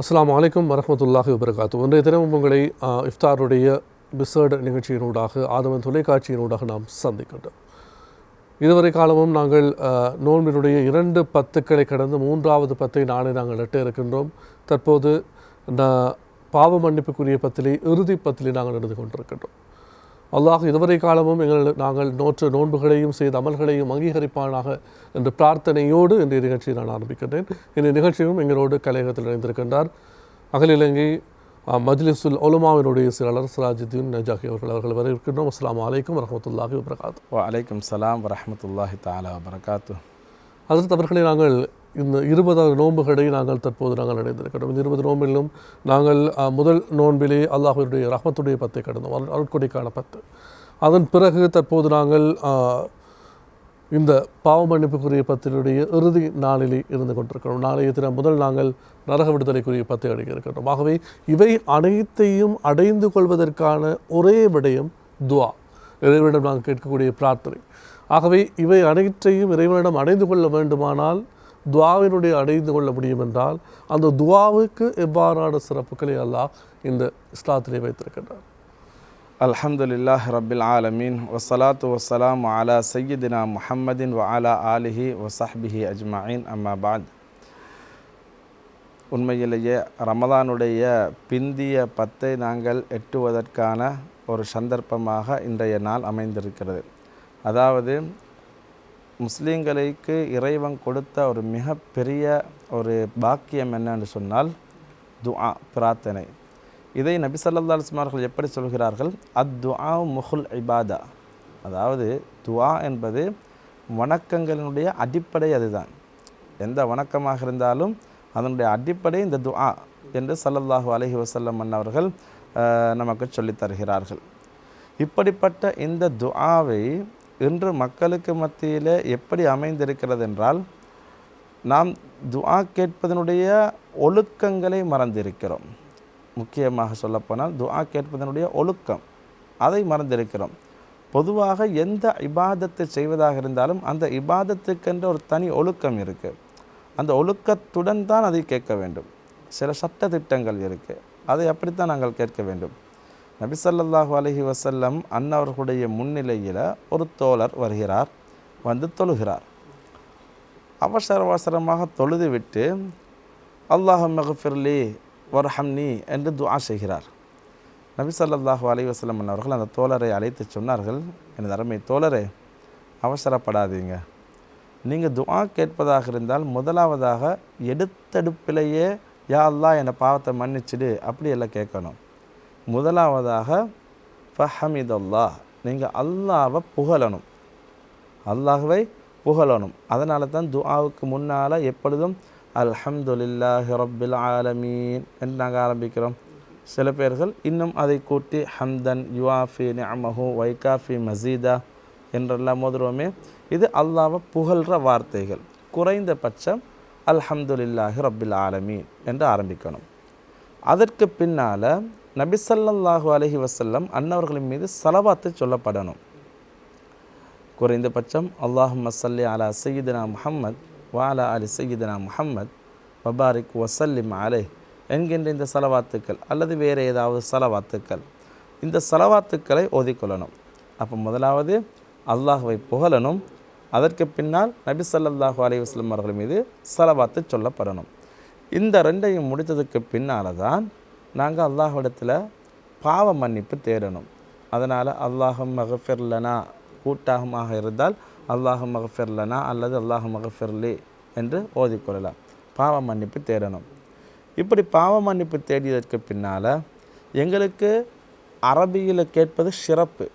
அஸ்லாம் அலைக்கும் வரமத்துல்லாஹி வபரகாத்து ஒன்றைய தினமும் உங்களை இஃப்தாருடைய பிசர்டு நிகழ்ச்சியினூடாக ஆதவன் தொலைக்காட்சியினூடாக நாம் சந்திக்கின்றோம். இதுவரை காலமும் நாங்கள் நோன்பினுடைய இரண்டு பத்துக்களை கடந்து மூன்றாவது பத்தை நாளை நாங்கள் எட்ட இருக்கின்றோம். தற்போது பாவ மன்னிப்புக்குரிய பத்திலே இறுதி பத்திலே நாங்கள் நடந்து கொண்டிருக்கின்றோம். அல்லாஹ் இதுவரை காலமும் எங்கள் நாங்கள் நோற்ற நோன்புகளையும் செய்த அமல்களையும் அங்கீகரிப்பானாக என்ற பிரார்த்தனையோடு இன்றைய நிகழ்ச்சியை நான் ஆரம்பிக்கின்றேன். இந்த நிகழ்ச்சியும் எங்களோடு கலையகத்தில் இணைந்திருக்கின்றார். அகில இலங்கை அஹ், மஜ்லிஸுல் ஒலுமாவினுடைய செயலாளர் சிராஜுத்தீன் நஜாஹி அவர்கள் அவர்கள் வர இருக்கின்றோம். அஸ்லாம் வலைக்கம் வரமத்துல்லாஹி வபரகாத்து. வலைக்கம் சலாம் வரஹமத்துல்லாஹி தாலா வரகாத்து அதற்கு அவர்களை நாங்கள் இந்த இருபதாவது நோன்புகளை நாங்கள் தற்போது நாங்கள் அடைந்திருக்கிறோம். இந்த இருபது நோம்பிலும் நாங்கள் முதல் நோன்பிலே அல்லாஹுடைய ரஹ்மத்துடைய பத்தை கடந்தோம். அருள்- அருட்கொடைக்கான பத்து. அதன் பிறகு தற்போது நாங்கள் இந்த பாவ மன்னிப்புக்குரிய பத்தினுடைய இறுதி நாளிலே இருந்து கொண்டிருக்கிறோம். நாளைய தினம் முதல் நாங்கள் நரக விடுதலைக்குரிய பத்தை அடைய இருக்கிறோம் ஆகவே இவை அனைத்தையும் அடைந்து கொள்வதற்கான ஒரே விடயம் துவா. இறைவனிடம் நாங்கள் கேட்கக்கூடிய பிரார்த்தனை. ஆகவே இவை அனைத்தையும் இறைவனிடம் அடைந்து கொள்ள வேண்டுமானால் துவாவினுடைய அடைந்து கொள்ள முடியும் என்றால் அந்த துவாவுக்கு எவ்வாறான சிறப்புகளை அல்லாஹ் இந்த இஸ்லாத்திலே வைத்திருக்கின்றார் அல்ஹம்துலில்லாஹ் ரபில் ஆலமீன். வசலாத்து வசலாம் அலா சையதினா முஹம்மதின் வ அலா ஆலிஹி வசஹ்பிஹி அஜ்மாயின். அம்மாபாத் உண்மையிலேயே ரமதானுடைய பிந்திய பத்தை நாங்கள் எட்டுவதற்கான ஒரு சந்தர்ப்பமாக இன்றைய நாள் அமைந்திருக்கிறது. அதாவது முஸ்லீம்களுக்கு இறைவன் கொடுத்த ஒரு மிகப்பெரிய ஒரு பாக்கியம் என்னன்னு சொன்னால் துஆ பிரார்த்தனை. இதை நபி சல்லா அலைஹி எப்படி சொல்கிறார்கள்? அத் துஆ முஹுல் இபாதா. அதாவது துஆ என்பது வணக்கங்களினுடைய அடிப்படை அதுதான். எந்த வணக்கமாக இருந்தாலும் அதனுடைய அடிப்படை இந்த துஆ என்று சல்லல்லாஹு அலஹி வசல்லம் அன்னவர்கள் நமக்கு சொல்லித் தருகிறார்கள். இப்படிப்பட்ட இந்த துஆவை இன்று மக்களுக்கு மத்தியில் எப்படி அமைந்திருக்கிறது என்றால் நாம் துஆ கேட்பதனுடைய ஒழுக்கங்களை மறந்திருக்கிறோம். முக்கியமாக சொல்லப்போனால் துஆ கேட்பதனுடைய ஒழுக்கம் அதை மறந்திருக்கிறோம். பொதுவாக எந்த இபாதத்தை செய்வதாக இருந்தாலும் அந்த இபாதத்துக்கென்ற ஒரு தனி ஒழுக்கம் இருக்குது அந்த ஒழுக்கத்துடன் தான் அதை கேட்க வேண்டும். சில சட்ட திட்டங்கள் இருக்குது அதை அப்படித்தான் நாங்கள் கேட்க வேண்டும். நபிசல்லாஹு அலஹி வசல்லம் அன்னவர்களுடைய முன்னிலையில் ஒரு தோழர் வருகிறார் வந்து தொழுகிறார். அவசர அவசரமாக தொழுது விட்டு அல்லாஹ் மகஃபிர்லி வர்ஹம்னி என்று துஆ செய்கிறார். நபி ஸல்லல்லாஹு அலைஹி வஸல்லம் அவர்கள் அந்த தோழரை அழைத்து சொன்னார்கள் எனது அருமை தோழரே அவசரப்படாதீங்க. நீங்கள் துஆ கேட்பதாக இருந்தால் முதலாவதாக எடுத்தடுப்பிலேயே யா அல்லாஹ் என்னை பாவத்தை மன்னிச்சிடு அப்படி எல்லாம் கேட்கணும். முதலாவதாக ஃபஹமிதல்லா நீங்கள் அல்லாவை புகழணும். அல்லாஹ்வை புகழணும். அதனால தான் துஆவுக்கு முன்னால் எப்பொழுதும் அல்ஹம்துலில்லாஹி ரப்பில் ஆலமீன் என்று நாங்கள் ஆரம்பிக்கிறோம். சில பேர்கள் இன்னும் அதை கூட்டி ஹம்தன் யுவாஃபி நியமஹு வைகாஃபி மசீதா என்றெல்லாம் மோதுருவோமே இது அல்லாவை புகழ்கிற வார்த்தைகள். குறைந்தபட்சம் அல்ஹம்துலில்லாஹி ரப்பில் ஆலமீன் என்று ஆரம்பிக்கணும். அதற்கு பின்னால் நபிசல்லாஹு அலஹி வசல்லம் அன்னவர்களின் மீது சலவாத்து சொல்லப்படணும். குறைந்தபட்சம் அல்லாஹ் மசல்லி அலா சையீதனா முஹம்மத் வாலா அலி சையீதனா முஹம்மத் வபாரிக் வசல்லிம் அலை என்கின்ற இந்த சலவாத்துக்கள் அல்லது வேறு ஏதாவது சலவாத்துக்கள் இந்த சலவாத்துக்களை ஓதிக்கொள்ளணும். அப்போ முதலாவது அல்லாஹுவை புகழணும். அதற்கு பின்னால் நபி ஸல்லல்லாஹு அலி வஸ்லம் அவர்கள் மீது சலவாத்து சொல்லப்படணும். இந்த ரெண்டையும் முடித்ததுக்கு பின்னால் தான் நாங்கள் அல்லாஹ்விடத்தில் பாவ மன்னிப்பு தேடணும். அதனால் அல்லாஹும் மகஃபிர்லனா கூட்டாகமாக இருந்தால் அல்லாஹம் மகஃபிர்லனா அல்லது அல்லாஹ் மகஃபிர்லி என்று ஓதிக்கொள்ளலாம் பாவ மன்னிப்பு தேடணும். இப்படி பாவ மன்னிப்பு தேடியதற்கு பின்னால் எங்களுக்கு அரபியில் கேட்பது சிறப்பு.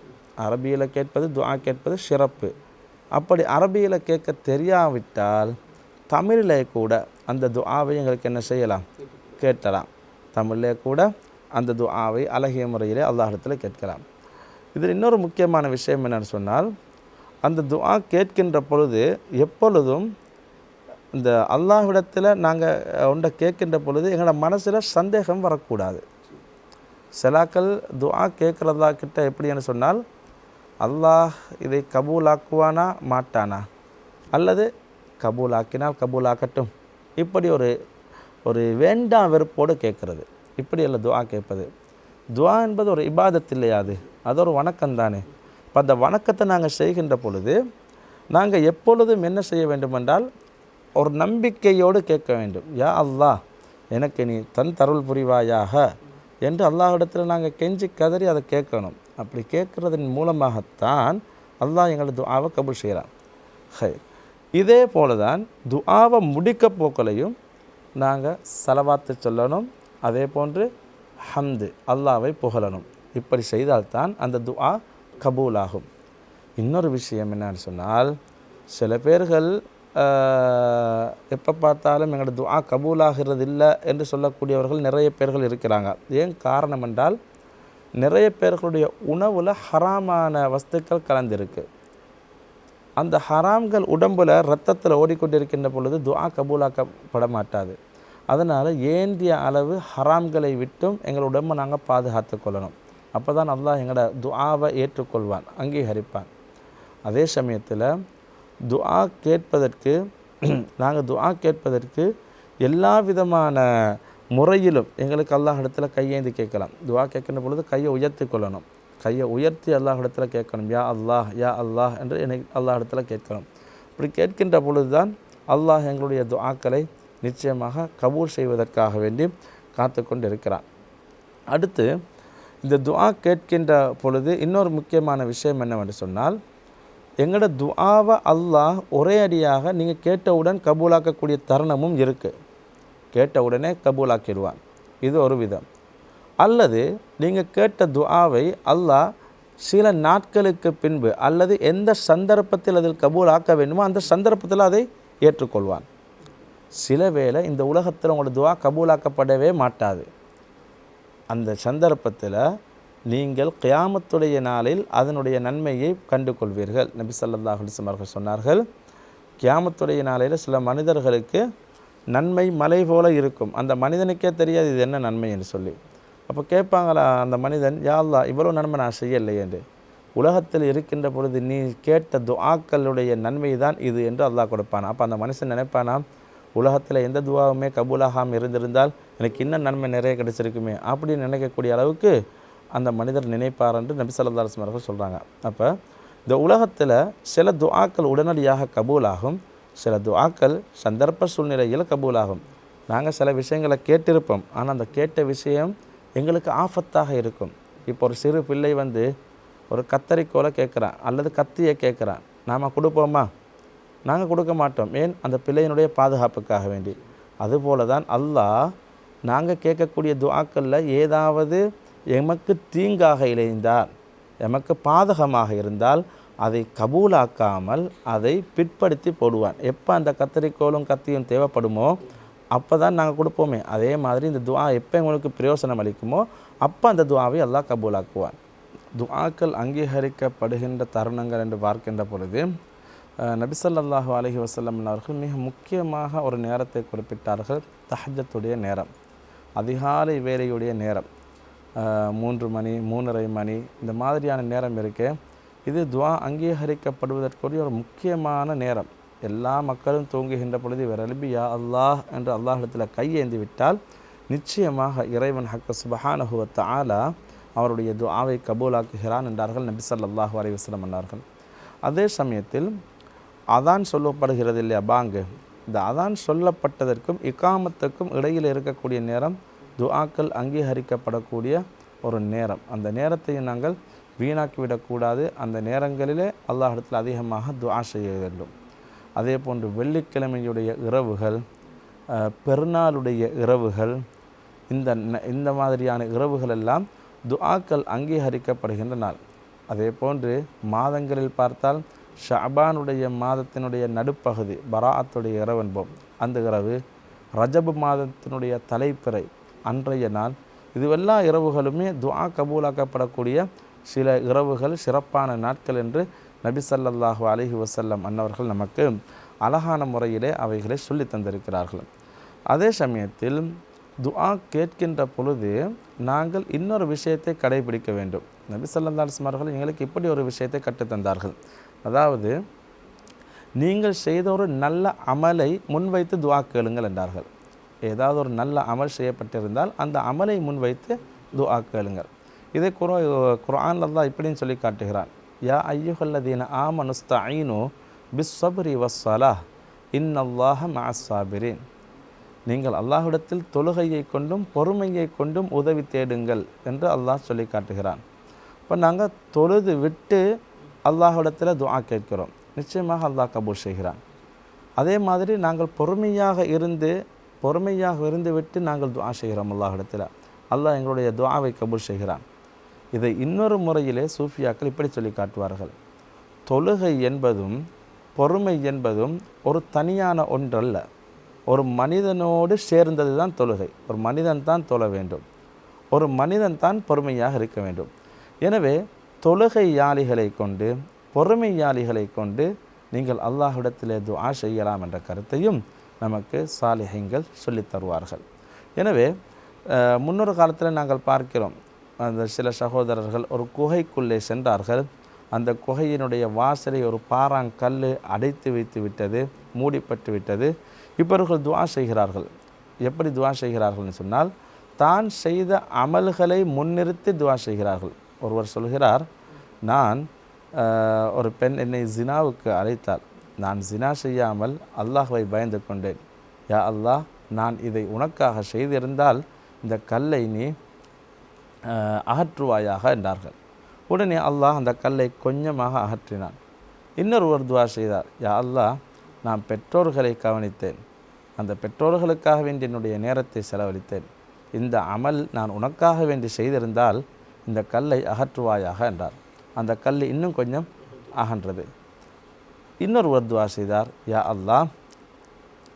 அரபியில் கேட்பது துவா கேட்பது சிறப்பு. அப்படி அரபியில் கேட்க தெரியாவிட்டால் தமிழிலே கூட அந்த துஆவை எங்களுக்கு என்ன செய்யலாம்? கேட்கலாம் தமிழிலே கூட அந்த துஆவை அழகிய முறையிலே அல்லாஹிடத்தில் கேட்கலாம். இதில் இன்னொரு முக்கியமான விஷயம் என்னென்னு சொன்னால் அந்த துஆ கேட்கின்ற பொழுது எப்பொழுதும் இந்த அல்லாஹ்விடத்தில் நாங்கள் ஒன்றை கேட்கின்ற பொழுது எங்களோட மனசில் சந்தேகம் வரக்கூடாது. சிலாக்கள் துஆ கேட்குறதா கிட்ட எப்படின்னு சொன்னால் அல்லாஹ் இதை கபூலாக்குவானா மாட்டானா? அல்லது கபூலாக்கினால் கபூலாக்கட்டும். இப்படி ஒரு ஒரு வேண்டாம் வெறுப்போடு கேட்குறது. இப்படி அல்ல துவா கேட்பது. துவா என்பது ஒரு இபாதத் இல்லையா அது? அது ஒரு வணக்கம் தானே. இப்போ அந்த வணக்கத்தை நாங்கள் செய்கின்ற பொழுது நாங்கள் எப்பொழுதும் என்ன செய்ய வேண்டுமென்றால் ஒரு நம்பிக்கையோடு கேட்க வேண்டும். யா அல்லாஹ் எனக்கு நீ தன் தருள் புரிவாயாக என்று அல்லாஹிடத்தில் நாங்கள் கெஞ்சி கதறி அதை கேட்கணும். அப்படி கேட்குறதன் மூலமாகத்தான் அல்லாஹ் எங்களை துஆவை கபூல் செய்கிறான். ஹை. இதே போல தான் துஆவை முடிக்க போக்கலையும் நாங்கள் செலவாத்து சொல்லணும் அதே போன்று ஹம்து அல்லாவை புகழணும். இப்படி செய்தால்தான் அந்த துஆ கபூலாகும். இன்னொரு விஷயம் என்னன்னு சொன்னால் சில பேர்கள் எப்போ பார்த்தாலும் எங்களோட துஆ கபூலாகிறது இல்லை என்று சொல்லக்கூடியவர்கள் நிறைய பேர்கள் இருக்கிறாங்க. ஏன் காரணம் என்றால் நிறைய பேர்களுடைய உணவில் ஹராமான வஸ்துக்கள் கலந்திருக்கு. அந்த ஹராம்கள் உடம்பில் ரத்தத்தில் ஓடிக்கொண்டிருக்கின்ற பொழுது துஆ கபூலாக்கப்பட மாட்டாது அதனால் ஏந்திய அளவு ஹராம்களை விட்டும் எங்கள் உடம்பை நாங்கள் பாதுகாத்து கொள்ளணும். அப்போ தான் அல்லாஹ் எங்களோட துஆவை ஏற்றுக்கொள்வான் அங்கீகரிப்பான். அதே சமயத்தில் துஆ கேட்பதற்கு நாங்கள் துஆ கேட்பதற்கு எல்லா விதமான முறையிலும் எங்களுக்கு அல்லாஹ் இடத்துல கையேந்தி கேட்கலாம். துவா கேட்கின்ற பொழுது கையை உயர்த்தி கொள்ளணும். கையை உயர்த்தி அல்லாஹ் இடத்துல கேட்கணும். யா அல்லாஹ் யா அல்லாஹ் என்று என்னை அல்லாஹ் இடத்துல கேட்கணும். இப்படி கேட்கின்ற பொழுது தான் அல்லாஹ் எங்களுடைய துஆக்களை நிச்சயமாக கபூர் செய்வதற்காக வேண்டி காத்து கொண்டு இருக்கிறான் அடுத்து இந்த துஆ கேட்கின்ற பொழுது இன்னொரு முக்கியமான விஷயம் என்னவென்று சொன்னால் எங்களோட துஆவை அல்லாஹ் ஒரே அடியாக நீங்கள் கேட்டவுடன் கபூலாக்கக்கூடிய தருணமும் இருக்குது கேட்டவுடனே கபூலாக்கிடுவான். இது ஒரு விதம். அல்லது நீங்கள் கேட்ட துஆவை அல்லாஹ் சில நாட்களுக்கு பின்பு அல்லது எந்த சந்தர்ப்பத்தில் அதில் கபூல் ஆக்க வேண்டுமோ அந்த சந்தர்ப்பத்தில் அதை ஏற்றுக்கொள்வான். சில வேளை இந்த உலகத்தில் உங்களோட துவா கபூலாக்கப்படவே மாட்டாது. அந்த சந்தர்ப்பத்தில் நீங்கள் கியாமத்துடைய நாளில் அதனுடைய நன்மையை கண்டு கொள்வீர்கள் நபி ஸல்லல்லாஹு அலைஹி அவர்கள் சொன்னார்கள் கியாமத்துடைய நாளையில் சில மனிதர்களுக்கு நன்மை மலை போல இருக்கும். அந்த மனிதனுக்கே தெரியாது இது என்ன நன்மை என்று சொல்லி. அப்போ கேட்பாங்களா அந்த மனிதன் யாழ்லா இவ்வளோ நன்மை நான் செய்யலை என்று. உலகத்தில் இருக்கின்ற பொழுது நீ கேட்ட துஆக்களுடைய நன்மை தான் இது என்று அல்லாஹ் கொடுப்பான். அப்போ அந்த மனுஷன் நினைப்பானா உலகத்தில் எந்த துவாவுமே கபூலாகாமல் இருந்திருந்தால் எனக்கு இன்னும் நன்மை நிறைய கிடைச்சிருக்குமே அப்படின்னு நினைக்கக்கூடிய அளவுக்கு அந்த மனிதர் நினைப்பார் என்று நபி ஸல்லல்லாஹு அவர்கள் சொல்கிறாங்க அப்போ இந்த உலகத்தில் சில துஆக்கள் உடனடியாக கபூலாகும் சில துஆக்கள் சந்தர்ப்ப சூழ்நிலையில் கபூலாகும். நாங்கள் சில விஷயங்களை கேட்டிருப்போம். ஆனால் அந்த கேட்ட விஷயம் எங்களுக்கு ஆபத்தாக இருக்கும். இப்போ ஒரு சிறு பிள்ளை வந்து ஒரு கத்தரிக்கோலை கேட்குறான் அல்லது கத்தியை கேட்குறான். நாம் கொடுப்போமா? நாங்கள் கொடுக்க மாட்டோம். ஏன்? அந்த பிள்ளையினுடைய பாதுகாப்புக்காக வேண்டி. அதுபோல தான் அல்லாஹ் நாங்கள் கேட்கக்கூடிய துவாக்களில் ஏதாவது எமக்கு தீங்காக இணைந்தால் எமக்கு பாதகமாக இருந்தால் அதை கபூலாக்காமல் அதை பிற்படுத்தி போடுவான். எப்போ அந்த கத்தரிக்கோலும் கத்தியும் தேவைப்படுமோ அப்போ தான் நாங்கள் கொடுப்போமே. அதே மாதிரி இந்த துவா எப்போ எங்களுக்கு பிரயோசனம் அளிக்குமோ அப்போ அந்த துவாவை அல்லாஹ் கபூலாக்குவார் துவாக்கள் அங்கீகரிக்கப்படுகின்ற தருணங்கள் என்று பார்க்கின்ற பொழுது நபிசல்லாஹு அலஹி வசல்லம் அவர்கள் மிக முக்கியமாக ஒரு நேரத்தை குறிப்பிட்டார்கள். தஹஜத்துடைய நேரம். அதிகாலை வேலையுடைய நேரம். மூன்று மணி மூன்றரை மணி இந்த மாதிரியான நேரம் இருக்கு. இது துவா அங்கீகரிக்கப்படுவதற்குரிய ஒரு முக்கியமான நேரம். எல்லா மக்களும் தூங்குகின்ற பொழுது இவர் எழுப்பி யா அல்லாஹ் என்று அல்லாஹிடத்தில் கையேந்தி விட்டால் நிச்சயமாக இறைவன் ஹக்க சுபஹானஹுவத்த ஆலா அவருடைய துஆவை கபூலாக்குகிறான் என்றார்கள் நபி ஸல்லல்லாஹு அலைஹி என்றார்கள் அதே சமயத்தில் அதான் சொல்லப்படுகிறது இல்லையா பாங்கு. இந்த அதான் சொல்லப்பட்டதற்கும் இக்காமத்துக்கும் இடையில் இருக்கக்கூடிய நேரம் துஆக்கள் அங்கீகரிக்கப்படக்கூடிய ஒரு நேரம். அந்த நேரத்தை நாங்கள் வீணாக்கிவிடக்கூடாது. அந்த நேரங்களிலே அல்லாஹிடத்தில் அதிகமாக துஆ செய்ய வேண்டும். அதே போன்று வெள்ளிக்கிழமையுடைய இரவுகள் பெருநாளுடைய இரவுகள் இந்த இந்த மாதிரியான இரவுகள் எல்லாம் துஆக்கள் அங்கீகரிக்கப்படுகின்ற நாள். அதே போன்று மாதங்களில் பார்த்தால் ஷபானுடைய மாதத்தினுடைய நடுப்பகுதி பராத்துடைய இரவு என்போம் அந்த இரவு ரஜபு மாதத்தினுடைய தலைப்பிறை அன்றைய நாள். இதுவெல்லாம் இரவுகளுமே துஆ கபூலாக்கப்படக்கூடிய சில இரவுகள் சிறப்பான நாட்கள் என்று நபிசல்லாஹு அலஹி வசல்லம் அன்னவர்கள் நமக்கு அழகான முறையிலே அவைகளை சொல்லி தந்திருக்கிறார்கள். அதே சமயத்தில் துஆ கேட்கின்ற பொழுது நாங்கள் இன்னொரு விஷயத்தை கடைபிடிக்க வேண்டும். நபி ஸல்லல்லாஹு அவர்கள் எங்களுக்கு இப்படி ஒரு விஷயத்தை கற்றுத் தந்தார்கள். அதாவது நீங்கள் செய்த ஒரு நல்ல அமலை முன்வைத்து துவா கேளுங்கள் என்றார்கள். ஏதாவது ஒரு நல்ல அமல் செய்யப்பட்டிருந்தால் அந்த அமலை முன்வைத்து துஆ கேளுங்கள். இதை குரோ குர்ஆன்ல தான் இப்படின்னு சொல்லி காட்டுகிறான். யா ஐயுஹல்லதீன ஆமனுஸ்தஈனு பிஸ்ஸப்ரி வஸ்ஸலாஹ் இன்னல்லாஹ மஅஸ்ஸாபிரீன் நீங்கள் அல்லாஹ்விடத்தில் தொழுகையை கொண்டும் பொறுமையை கொண்டும் உதவி தேடுங்கள் என்று அல்லாஹ் சொல்லி காட்டுகிறான் இப்போ நாங்கள் தொழுது விட்டு அல்லாஹ்விடத்தில் துவா கேட்கிறோம் நிச்சயமாக அல்லாஹ் கபூல் செய்கிறான் அதே மாதிரி நாங்கள் பொறுமையாக இருந்து பொறுமையாக இருந்து விட்டு நாங்கள் துவா செய்கிறோம் அல்லாஹிடத்தில் அல்லாஹ் எங்களுடைய துவாவை கபூல் செய்கிறான் இதை இன்னொரு முறையிலே சூஃபியாக்கள் இப்படி சொல்லி காட்டுவார்கள். தொழுகை என்பதும் பொறுமை என்பதும் ஒரு தனியான ஒன்றல்ல. ஒரு மனிதனோடு சேர்ந்தது தான் தொழுகை. ஒரு மனிதன் தான் தொழ வேண்டும். ஒரு மனிதன் தான் பொறுமையாக இருக்க வேண்டும். எனவே தொழுகையாளிகளை கொண்டு பொறுமையாளிகளை கொண்டு நீங்கள் அல்லாஹிடத்திலே துஆ செய்யலாம் என்ற கருத்தையும் நமக்கு சாலிஹைங்கள் சொல்லித் தருவார்கள். எனவே முன்னொரு காலத்தில் நாங்கள் பார்க்கிறோம். அந்த சில சகோதரர்கள் ஒரு குகைக்குள்ளே சென்றார்கள். அந்த குகையினுடைய வாசலை ஒரு பாறாங்கல் அடைத்து வைத்து விட்டது மூடிப்பட்டு விட்டது. இவர்கள் துவா செய்கிறார்கள். எப்படி துவா செய்கிறார்கள்னு சொன்னால் தான் செய்த அமல்களை முன்னிறுத்தி துவா செய்கிறார்கள். ஒருவர் சொல்கிறார் நான் ஒரு பெண் என்னை ஜினாவுக்கு அழைத்தாள். நான் ஜினா செய்யாமல் அல்லாஹுவை பயந்து கொண்டேன். யா அல்லாஹ் நான் இதை உனக்காக செய்திருந்தால் இந்த கல்லை நீ அகற்றுவாயாக என்றார்கள். உடனே அல்லாஹ் அந்த கல்லை கொஞ்சமாக அகற்றினான். இன்னொருவர் துவா செய்தார் யா அல்லாஹ் நான் பெற்றோர்களை கவனித்தேன். அந்த பெற்றோர்களுக்காக வேண்டி என்னுடைய நேரத்தை செலவழித்தேன். இந்த அமல் நான் உனக்காக வேண்டி செய்திருந்தால் இந்த கல்லை அகற்றுவாயாக என்றார். அந்த கல் இன்னும் கொஞ்சம் அகன்றது. இன்னொருவர் துவா செய்தார் யா அல்லாஹ்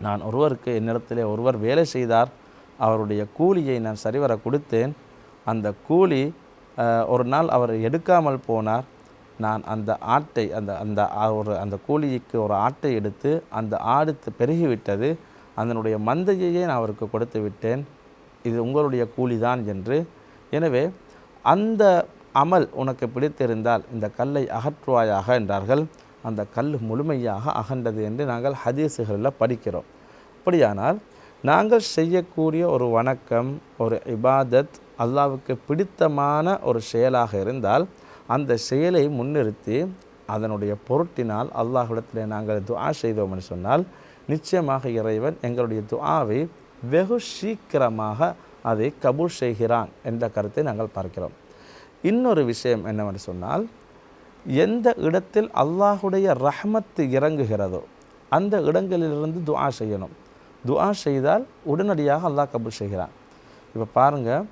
நான் ஒருவருக்கு என்னிடத்திலே ஒருவர் வேலை செய்தார். அவருடைய கூலியை நான் சரிவர கொடுத்தேன். அந்த கூலி ஒரு நாள் அவர் எடுக்காமல் போனார். நான் அந்த ஆட்டை அந்த அந்த ஒரு அந்த கூலிக்கு ஒரு ஆட்டை எடுத்து அந்த ஆடு பெருகிவிட்டது. அதனுடைய மந்தையையே நான் அவருக்கு கொடுத்து விட்டேன். இது உங்களுடைய கூலி தான் என்று. எனவே அந்த அமல் உனக்கு பிடித்திருந்தால் இந்த கல்லை அகற்றுவாயாக என்றார்கள். அந்த கல் முழுமையாக அகண்டது என்று நாங்கள் ஹதீஸுகளில் படிக்கிறோம். அப்படியானால் நாங்கள் செய்யக்கூடிய ஒரு வணக்கம் ஒரு இபாதத் அல்லாவுக்கு பிடித்தமான ஒரு செயலாக இருந்தால் அந்த செயலை முன்னிறுத்தி அதனுடைய பொருட்டினால் அல்லாஹிடத்தில் நாங்கள் துஆ செய்தோம்னு சொன்னால் நிச்சயமாக இறைவன் எங்களுடைய துஆவை வெகு சீக்கிரமாக அதை கபூல் செய்கிறான் என்ற கருத்தை நாங்கள் பார்க்கிறோம். இன்னொரு விஷயம் என்னவென்று சொன்னால் எந்த இடத்தில் அல்லாஹுடைய ரஹ்மத்து இறங்குகிறதோ அந்த இடங்களிலிருந்து துஆ செய்யணும். துஆ செய்தால் உடனடியாக அல்லாஹ் கபூல் செய்கிறான். இப்போ பாருங்கள்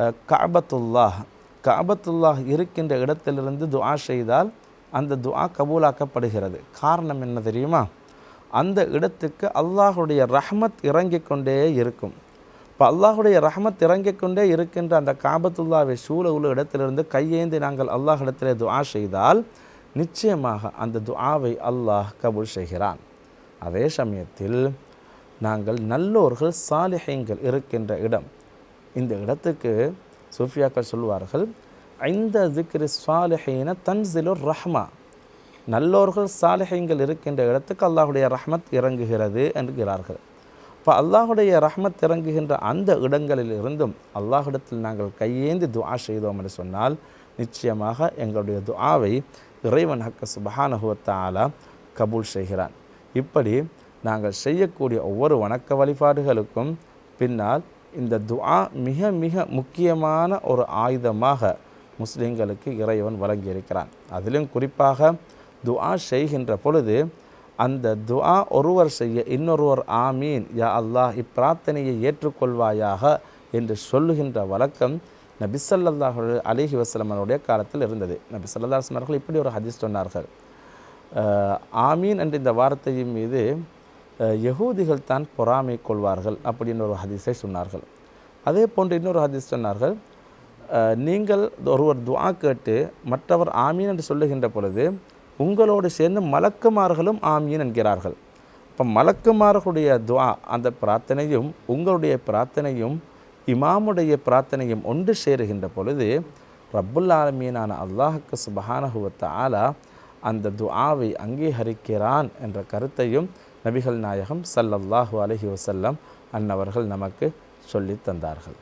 காபத்துல்லாஹ் காபத்துல்லாஹ் இருக்கின்ற இடத்திலிருந்து துஆ செய்தால் அந்த துஆ கபூலாக்கப்படுகிறது. காரணம் என்ன தெரியுமா? அந்த இடத்துக்கு அல்லாஹுடைய ரஹ்மத் இறங்கிக் கொண்டே இருக்கும். இப்போ அல்லாஹுடைய ரஹமத் இறங்கிக் கொண்டே இருக்கின்ற அந்த காபத்துல்லாவை சூழ உள்ள இடத்திலிருந்து கையேந்தி நாங்கள் அல்லாஹ் இடத்திலே துஆ செய்தால் நிச்சயமாக அந்த துஆவை அல்லாஹ் கபூல் செய்கிறான். அதே சமயத்தில் நாங்கள் நல்லோர்கள் சாலிஹைங்கள் இருக்கின்ற இடம். இந்த இடத்துக்கு சூஃபியாக்கள் சொல்வார்கள் ஐந்த திக்ரி சாலிஹீன தன்சிலுர் ரஹ்மா. நல்லோர்கள் சாலிஹைங்கள் இருக்கின்ற இடத்துக்கு அல்லாஹுடைய ரஹ்மத் இறங்குகிறது என்கிறார்கள். இப்போ அல்லாஹுடைய ரஹ்மத் இறங்குகின்ற அந்த இடங்களில் இருந்தும் அல்லாஹிடத்தில் நாங்கள் கையேந்தி துஆ செய்தோம் என்று சொன்னால் நிச்சயமாக எங்களுடைய துஆவை இறைவன் ஹக்க சுபஹானஹு வ கபூல் செய்கிறான். இப்படி நாங்கள் செய்யக்கூடிய ஒவ்வொரு வணக்க வழிபாடுகளுக்கும் பின்னால் இந்த துஆ மிக மிக முக்கியமான ஒரு ஆயுதமாக முஸ்லிம்களுக்கு இறைவன் வழங்கியிருக்கிறான். அதிலும் குறிப்பாக துஆ செய்கின்ற பொழுது அந்த துஆ ஒருவர் செய்ய இன்னொருவர் ஆமீன் யா அல்லாஹ் இப்பிரார்த்தனையை ஏற்றுக்கொள்வாயாக என்று சொல்லுகின்ற வழக்கம் நபி ஸல்லல்லாஹு அலைஹி வஸல்லம் காலத்தில் இருந்தது. நபி ஸல்லல்லாஹு அவர்கள் இப்படி ஒரு ஹதீஸ் சொன்னார்கள். ஆமீன் என்ற இந்த வார்த்தையின் மீது யகூதிகள் தான் பொறாமை கொள்வார்கள் அப்படின்னு ஒரு ஹதீஸை சொன்னார்கள். அதே போன்று இன்னொரு ஹதீஸ் சொன்னார்கள் நீங்கள் ஒருவர் துவா கேட்டு மற்றவர் ஆமீன் என்று சொல்லுகின்ற பொழுது உங்களோடு சேர்ந்து மலக்குமார்களும் ஆமீன் என்கிறார்கள். இப்போ மலக்குமார்களுடைய துவா அந்த பிரார்த்தனையும் உங்களுடைய பிரார்த்தனையும் இமாமுடைய பிரார்த்தனையும் ஒன்று சேருகின்ற பொழுது ரப்புல் ஆலமீனான அல்லாஹுக்கு சுபஹானஹு ஆலா அந்த துஆவை அங்கீகரிக்கிறான் என்ற கருத்தையும் நபிகள் நாயகம் சல்லல்லாஹு அலஹி வசல்லம் அன்னவர்கள் நமக்கு சொல்லித் தந்தார்கள்.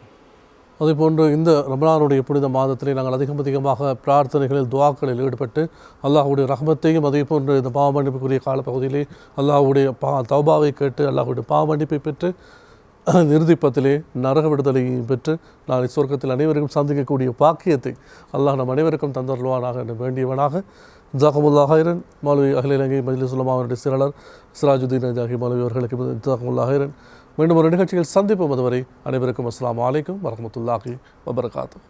அதே போன்று இந்த ரமலானுடைய புனித மாதத்திலே நாங்கள் அதிகம் அதிகமாக பிரார்த்தனைகளில் துவாக்களில் ஈடுபட்டு அல்லாஹ்வுடைய ரஹமத்தையும் அதே போன்று இந்த பாவமன்னிப்புக்குரிய காலப்பகுதியிலே அல்லாஹுடைய பா தௌபாவை கேட்டு அல்லாஹுடைய பாவமன்னிப்பை பெற்று நிறுதிப்பத்திலே நரக விடுதலையும் பெற்று நாளை சொர்க்கத்தில் அனைவருக்கும் சந்திக்கக்கூடிய பாக்கியத்தை அல்லாஹ் நம் அனைவருக்கும் தந்தருள்வானாக என்று வேண்டியவனாக ஜாகமுல்லா ஹைரன். மாலவி அகில இலங்கை மஜ்லிஸ் உலமாவுடைய செயலாளர் சிராஜுதீன் ஜாகி மாலவி அவர்களுக்கு ஜாகமுல்லா ஹைரன். மீண்டும் ஒரு நிகழ்ச்சியில் சந்திப்போம். அதுவரை அனைவருக்கும் அஸ்லாம் வலைக்கம் வரமத்துல்லாஹி வபரகாத்துஹு.